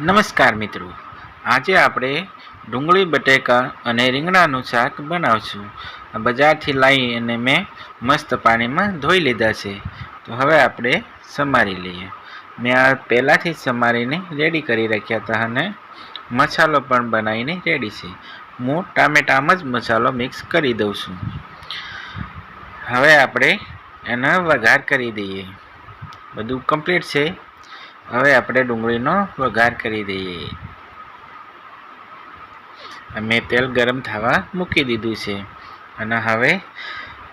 નમસ્કાર મિત્રો. આજે આપણે ડુંગળી, બટેકા અને રીંગણાનું શાક બનાવશું. બજારથી લાવી અને મેં મસ્ત પાણીમાં ધોઈ લીધા છે. તો હવે આપણે સમારી લઈએ. મેં આ પહેલાંથી સમારીને રેડી કરી રાખ્યા હતા અને મસાલો પણ બનાવીને રેડી છે. હું ટામેટામાં જ મસાલો મિક્સ કરી દઉં છું. હવે આપણે એનો વઘાર કરી દઈએ. બધું કમ્પ્લીટ છે. હવે આપણે ડુંગળીનો વઘાર કરી દઈએ. મેં તેલ ગરમ થવા મૂકી દીધું છે અને હવે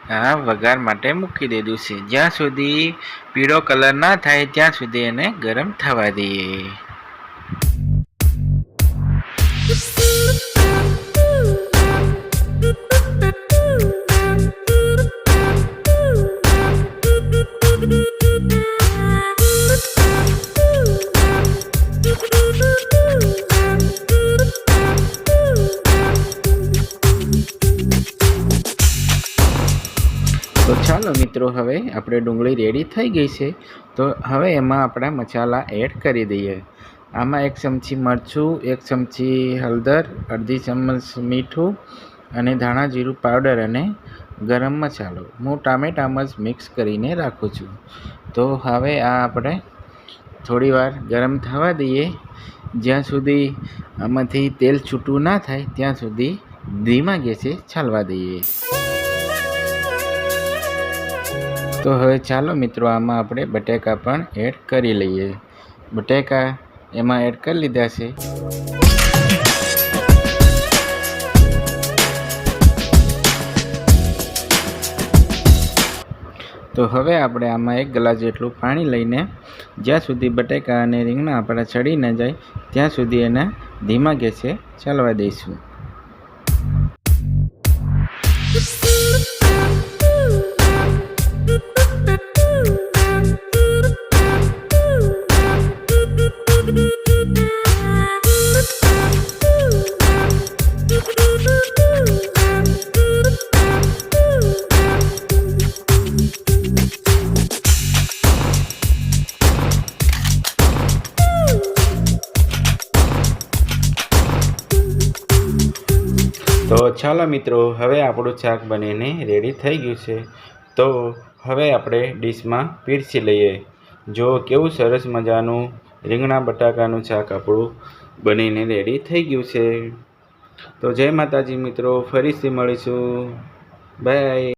આ વઘાર માટે મૂકી દીધું છે. જ્યાં સુધી પીળો કલર ના થાય ત્યાં સુધી એને ગરમ થવા દઈએ. ચાલો મિત્રો, હવે આપણે ડુંગળી રેડી થઈ ગઈ છે. તો હવે એમાં આપણા મસાલા એડ કરી દઈએ. આમાં એક ચમચી મરચું, એક ચમચી હળદર, અડધી ચમચ મીઠું અને ધાણા જીરું પાવડર અને ગરમ મસાલો. હું ટામેટામાં જ મિક્સ કરીને રાખું છું. તો હવે આ આપણે થોડી વાર ગરમ થવા દઈએ. જ્યાં સુધી આમાંથી તેલ છૂટું ના થાય, ત્યાં સુધી ધીમા ગેસે ચાલવા દઈએ. તો હવે ચાલો મિત્રો, આમાં આપણે બટેકા પણ એડ કરી લઈએ. બટેકા એમાં એડ કરી લીધા છે. તો હવે આપણે આમાં એક ગ્લાસ જેટલું પાણી લઈને જ્યાં સુધી બટેકા અને રીંગણા આપણા ચડી ન જાય, ત્યાં સુધી એને ધીમા ગેસે ચાલવા દઈશું. તો ચાલો મિત્રો, હવે આપણું શાક બનીને રેડી થઈ ગયું છે. તો હવે આપણે ડીશમાં પીરસી લઈએ. જો કેવું સરસ મજાનું રીંગણા બટાકાનું શાક આપણું બનીને રેડી થઈ ગયું છે. તો જય માતાજી મિત્રો, ફરીથી મળીશું. બાય